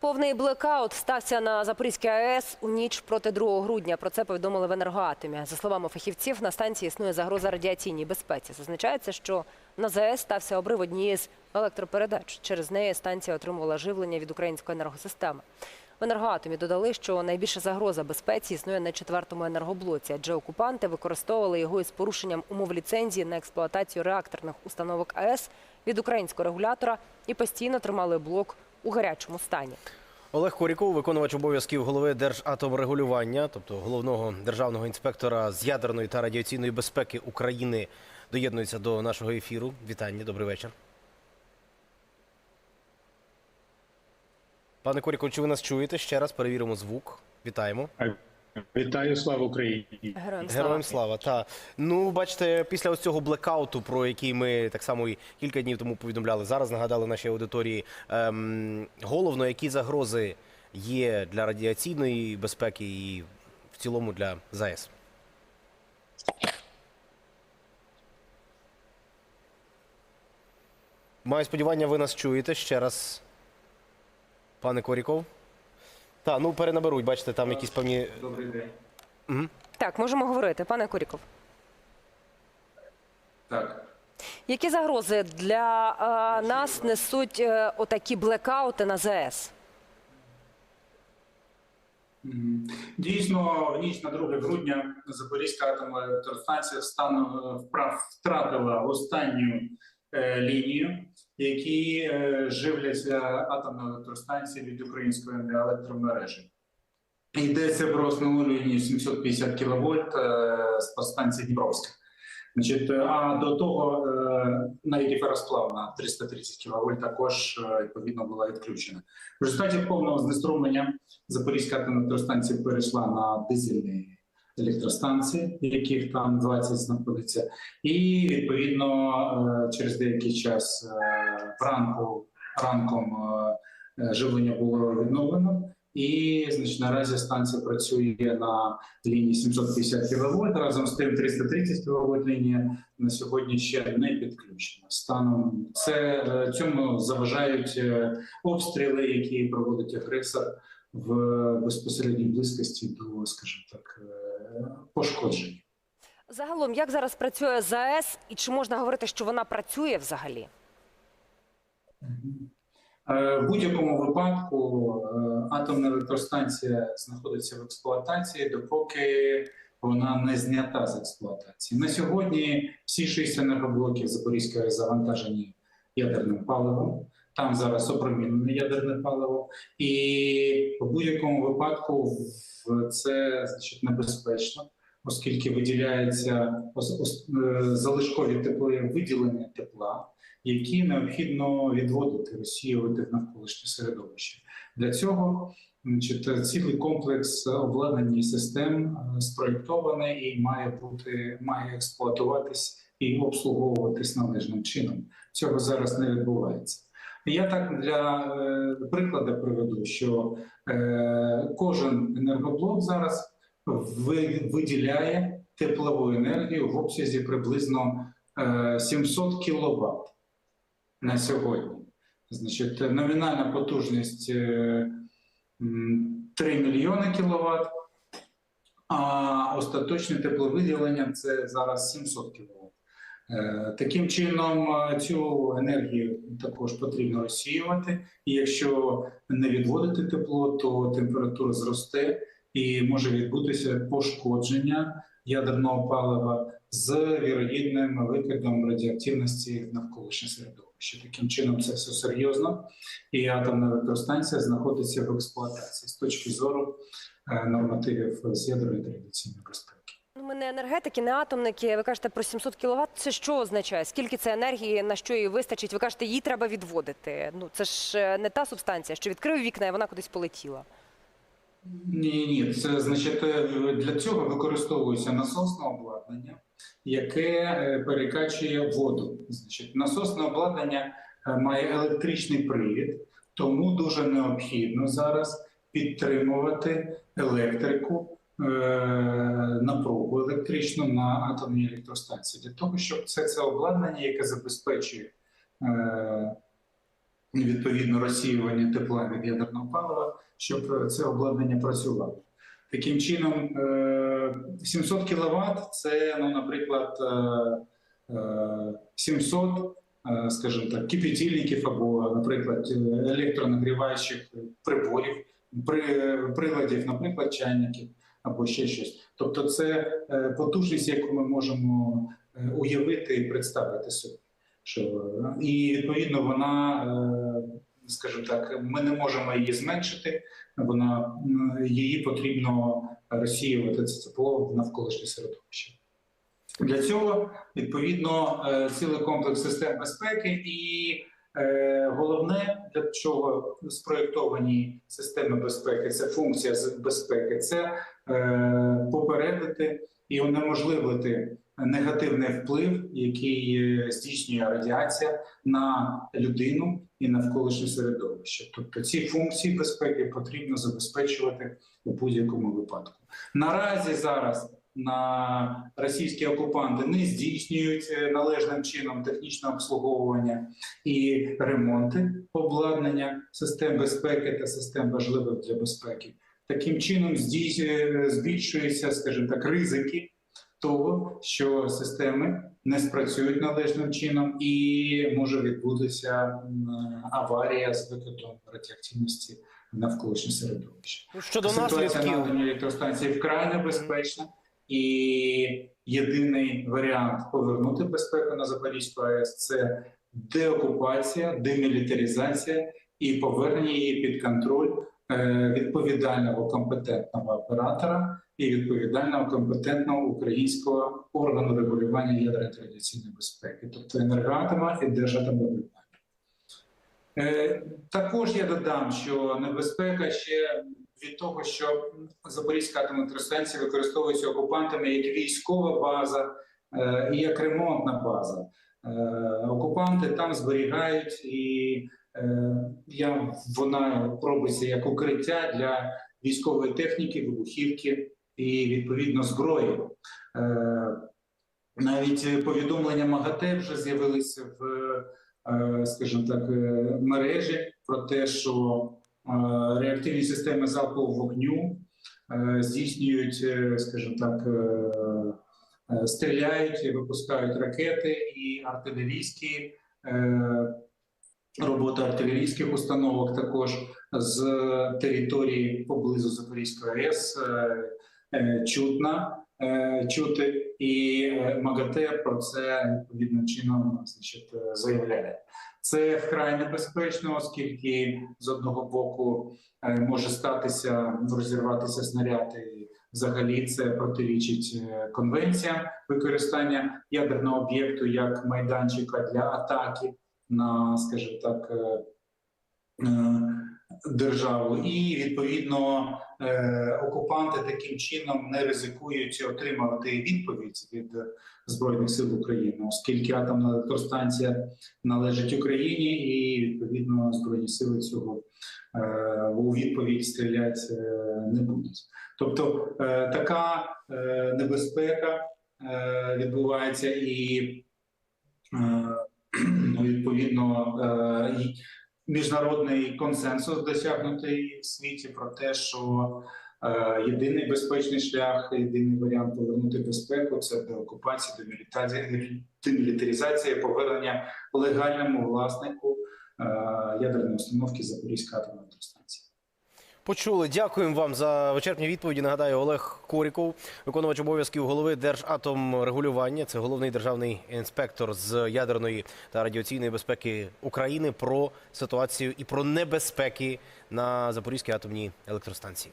Повний блекаут стався на Запорізькій АЕС у ніч проти 2 грудня. Про це повідомили в енергоатомі. За словами фахівців, на станції існує загроза радіаційній безпеці. Зазначається, що на ЗАЕС стався обрив однієї з електропередач. Через неї станція отримувала живлення від української енергосистеми. В енергоатомі додали, що найбільша загроза безпеці існує на четвертому енергоблоці, адже окупанти використовували його із порушенням умов ліцензії на експлуатацію реакторних установок АЕС від українського регулятора і постійно тримали блок у гарячому стані. Олег Коріков, виконувач обов'язків голови Держатомрегулювання, тобто головного державного інспектора з ядерної та радіаційної безпеки України, доєднується до нашого ефіру. Вітання, добрий вечір. Пане Коріков, чи ви нас чуєте? Ще раз перевіримо звук. Вітаємо. Вітаю, слава Україні! Героям слава. Героям слава. Та ну бачите, після ось цього блекауту, про який ми так само і кілька днів тому повідомляли, зараз нагадали нашій аудиторії. Ем, головно, які загрози є для радіаційної безпеки і в цілому для ЗАЕС. Маю сподівання, ви нас чуєте ще раз, пане Коріков. Так, ну перенаберуть, бачите, там якісь певні. Добрий день. Так, можемо говорити, пане Коріков. Так. Які загрози для е, нас несуть е, отакі блекаути на ЗАЕС? Мгм. Дійсно, в ніч на 2 грудня Запорізька атомна електростанція стану вправ втратила останню е, лінію, які е, живляться атомною електростанцією від української електромережі. Йдеться про основну лінію 750 кВт е, з подстанції Дніпровська. Значить, е, а до того е, навіть і феросплавна 330 кВт також е, відповідно була відключена. В результаті повного знеструмлення Запорізька електростанція перейшла на дизельні електростанції, яких там 20 знаходиться, і відповідно е, через деякий час е, вранку ранком е, живлення було відновлено. І значить, наразі станція працює на лінії 750 кВт, разом з тим 330 кВт лінія на сьогодні ще не підключена. Станом це цьому заважають обстріли, які проводить агресор в безпосередній близькості до, скажімо так, е, пошкоджень. Загалом, як зараз працює ЗАЕС, і чи можна говорити, що вона працює взагалі? Е, В будь-якому випадку е, атомна електростанція знаходиться в експлуатації, допоки вона не знята з експлуатації. На сьогодні всі шість енергоблоків Запорізької завантажені ядерним паливом. Там зараз опромінене ядерне паливо, і в будь-якому випадку це значить небезпечно, оскільки виділяється е, залишкові теплові виділення тепла які необхідно відводити, розсіювати в навколишнє середовище. Для цього значить, цілий комплекс обладнання систем е, спроєктований і має бути має експлуатуватись і обслуговуватись належним чином. Цього зараз не відбувається. Я так для е, прикладу приведу, що е, кожен енергоблок зараз ви- виділяє теплову енергію в обсязі приблизно е, 700 кВт на сьогодні. Значить, номінальна потужність е, 3 мільйони кВт, а остаточне тепловиділення це зараз 700 кВт. Е, Таким чином, е, цю енергію також потрібно розсіювати, і якщо не відводити тепло, то температура зросте і може відбутися пошкодження ядерного палива з вірогідним викидом радіоактивності навколишнє середовище. Таким чином, це все серйозно, і атомна електростанція знаходиться в експлуатації з точки зору е, нормативів з ядерної та радіаційної безпеки. Ну, ми не енергетики, не атомники. Ви кажете про 700 кВт. Це що означає? Скільки це енергії, на що її вистачить? Ви кажете, її треба відводити. Ну це ж е, не та субстанція, що відкрив вікна і вона кудись полетіла. Ні, ні, це значить е, для цього використовується насосне обладнання, яке е, перекачує воду. Значить, насосне обладнання має електричний привід, тому дуже необхідно зараз підтримувати електрику, напругу електричну на атомній електростанції для того, щоб це, це обладнання, яке забезпечує е, відповідно розсіювання тепла від ядерного палива, щоб це обладнання працювало. Таким чином, е, 700 кВт – це, ну, наприклад, е, е, 700, е, скажімо так, кипятильників або, наприклад, е, електронагріваючих приборів, при- приладів, наприклад, чайників або ще щось. Тобто, це е, потужність, яку ми можемо е, уявити і представити собі. Що, е, і відповідно вона, скажімо так, ми не можемо її зменшити. Вона її потрібно розсіювати це тепло навколишнє середовище. Для цього відповідно цілий комплекс систем безпеки, і головне для чого спроєктовані системи безпеки, це функція безпеки, це е, попередити і унеможливити негативний вплив, який е, здійснює радіація на людину і навколишнє середовище. Тобто ці функції безпеки потрібно забезпечувати у будь-якому випадку. Наразі зараз на російські окупанти не здійснюють е, належним чином технічне обслуговування і ремонти обладнання систем безпеки та систем важливих для безпеки. Таким чином здійснює- збільшуються, скажімо так, ризики того, що системи не спрацюють належним чином, і може відбутися аварія з викидом радіоактивності навколишнє середовище. Щодо Ситуація на наслідків, електростанції вкрай небезпечна, і єдиний варіант повернути безпеку на Запорізьку АЕС це деокупація, демілітаризація і повернення її під контроль е, відповідального компетентного оператора і відповідального компетентного українського органу регулювання ядерної та радіаційної безпеки, тобто енергоатома і держатомрегулювання. Е, Також я додам, що небезпека ще від того, що Запорізька атомна використовується окупантами як військова база е, і як ремонтна база. Е, Окупанти там зберігають і е, я, вона робиться як укриття для військової техніки, вибухівки і відповідно зброї. Навіть повідомлення МАГАТЕ вже з'явилися в, скажімо так, мережі про те, що реактивні системи залпового вогню е, здійснюють, е, скажімо так, е, е, стріляють випускають ракети і артилерійські е, роботи артилерійських установок також з території поблизу Запорізької АЕС е, е, чутна. е, чути, і е, МАГАТЕ про це відповідним чином значить, е, заявляє. Це вкрай небезпечно, оскільки з одного боку е, може статися розірватися снаряд, і взагалі це протирічить е, конвенціям використання ядерного об'єкту як майданчика для атаки на, скажімо так, е, е, державу, і відповідно е, окупанти таким чином не ризикують отримувати відповідь від збройних сил України, оскільки атомна електростанція належить Україні, і відповідно збройні сили цього е, у відповідь стріляти е, не будуть. Тобто така небезпека відбувається і ну, відповідно міжнародний консенсус досягнутий в світі про те, що е, єдиний безпечний шлях, єдиний варіант повернути безпеку це деокупація, демілітарізація, повернення легальному власнику е, ядерної установки Запорізька атомна електростанція. Почули. Дякуємо вам за вичерпні відповіді. Нагадаю, Олег Коріков, виконувач обов'язків голови Держатомрегулювання. Це головний державний інспектор з ядерної та радіаційної безпеки України про ситуацію і про небезпеки на Запорізькій атомній електростанції.